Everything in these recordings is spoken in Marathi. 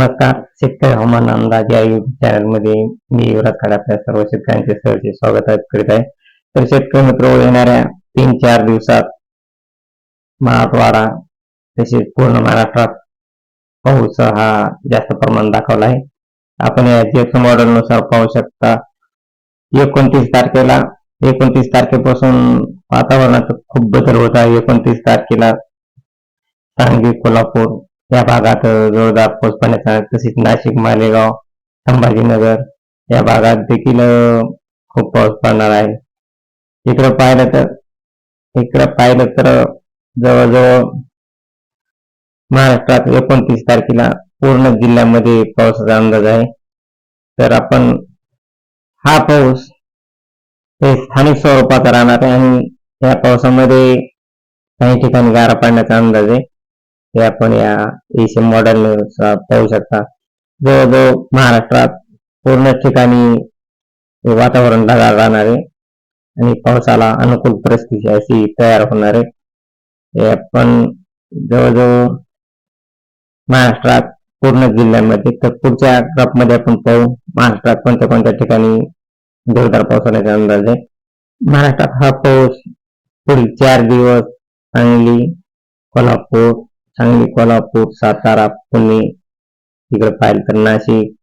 नमस्कार. शेतकरी हवामान अंदाज या युट्यूब चॅनलमध्ये मी युवराज खाडे आपल्या सर्व शेतकऱ्यांचे सहर्ष स्वागत करीत आहे. तर शेतकरी मित्र येणाऱ्या तीन चार दिवसात मराठवाडा तसेच पूर्ण महाराष्ट्रात पाऊस हा जास्त प्रमाण दाखवला आहे. आपण या जेक्स मॉडेलनुसार पाहू शकता एकोणतीस तारखेला एकोणतीस तारखेपासून वातावरणात खूप बदल होत आहे. एकोणतीस तारखेला सांगली कोल्हापूर या भागात जोरदार पाऊस पडण्याचा तसेच नाशिक मालेगाव संभाजीनगर या भागात देखील खूप पाऊस पडणार आहे. इकडं पाहिलं तर इकडं पाहिलं तर जवळजवळ महाराष्ट्रात एकोणतीस तारखेला पूर्ण जिल्ह्यामध्ये पावसाचा अंदाज आहे. तर आपण हा पाऊस हे स्थानिक स्वरूपाचा राहणार आहे आणि या पावसामध्ये काही ठिकाणी गारा पडण्याचा अंदाज आहे. हे आपण या एसी मॉडेल पाहू शकता. जवळजवळ महाराष्ट्रात पूर्ण ठिकाणी वातावरण ढगाळ राहणार आहे आणि पावसाला अनुकूल परिस्थिती अशी तयार होणार आहे. हे आपण जवळजवळ महाराष्ट्रात पूर्ण जिल्ह्यामध्ये तर पुढच्या क्रॉपमध्ये आपण पाहू. महाराष्ट्रात कोणत्या कोणत्या ठिकाणी जोरदार पाऊस होण्याचा अंदाज आहे. महाराष्ट्रात हा पाऊस पुढील चार दिवस सांगली कोल्हापूर सांगली कोल्हापूर सातारा पुणे तिकडे पाहिलं तर नाशिक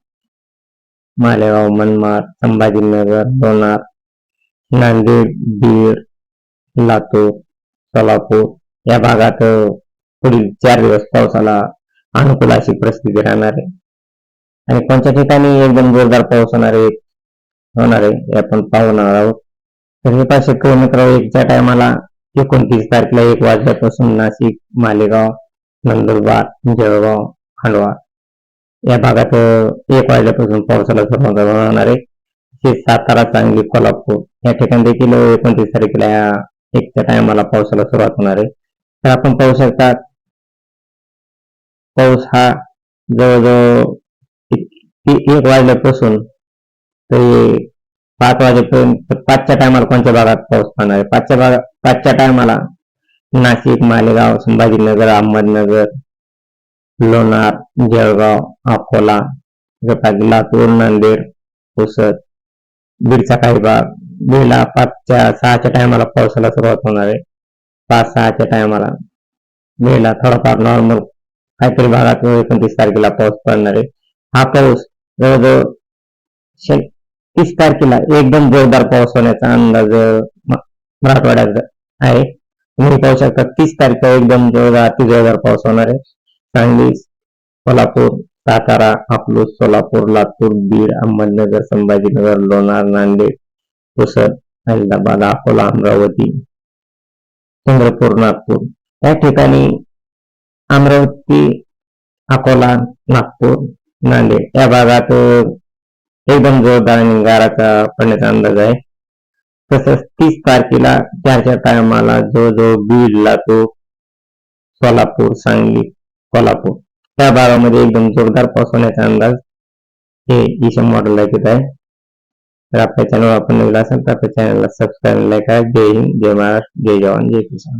मालेगाव मनमाड संभाजीनगर लोणार नांदेड बीड लातूर सोलापूर या भागात पुढील चार दिवस पावसाला अनुकूल अशी परिस्थिती राहणार आहे. आणि कोणत्या ठिकाणी एकदम जोरदार पाऊस होणार आहे होणार आहे हे आपण पाहणार आहोत. तर हे पाचशे किलोमीटर एकच्या टायमाला एकोणतीस तारखेला एक वाजल्यापासून नाशिक मालेगाव नंदुरबार जळगाव खांडवा या भागात एक वाजल्यापासून पावसाला सुरुवात होणार आहे. तसेच सातारा सांगली कोल्हापूर या ठिकाणी देखील एकोणतीस तारखेला या एकच्या टायमाला पावसाला सुरुवात होणार आहे. तर आपण पाहू शकता पाऊस हा जवळजवळ एक एक वाजल्यापासून ते पाच वाजेपर्यंत पाचच्या टायमाला कोणत्या भागात पाऊस पडणार आहे? पाचच्या भागात पाचच्या टायमाला नाशिक मालेगाव संभाजीनगर अहमदनगर लोणार जळगाव अकोला रत्नागिरी, लातूर नांदेड पुसद बीडचा काही भाग. बीडला पाचच्या सहाच्या टायमाला पावसाला सुरुवात होणार आहे. पाच सहाच्या टायमाला बीडला थोडाफार नॉर्मल काहीतरी भागात एकोणतीस तारखेला पाऊस पडणार आहे. हा पाऊस जवळजवळ शे- तीस तारखेला एकदम जोरदार पाऊस होण्याचा अंदाज अ, मराठवाड्यात आहे. तुम्ही पाहू शकता तीस तारखेला एकदम जोरदार अति जोरदार पाऊस होणार आहे. सांगली कोल्हापूर सातारा अकलूज सोलापूर लातूर बीड अहमदनगर संभाजीनगर लोणार नांदेड पुसद अहमदाबाद अकोला अमरावती चंद्रपूर नागपूर. या ठिकाणी अमरावती अकोला नागपूर नांदेड या भागात एकदम जोरदार आणि गाराचा पडण्याचा अंदाज आहे. तसंच तीस तारखेला त्याच्या टायमाला जवळजवळ बीडला तो सोलापूर सांगली कोल्हापूर. त्या भागामध्ये एकदम जोरदार पाऊस होण्याचा अंदाज हे ईशम मॉडेलला ऐकत आहे. तर आपल्या चॅनल आपण नवीन असेल तर आपल्या चॅनलला सबस्क्राईब लाईक करा. जय हिंद जय महाराष्ट्र जय जवान जय किसान.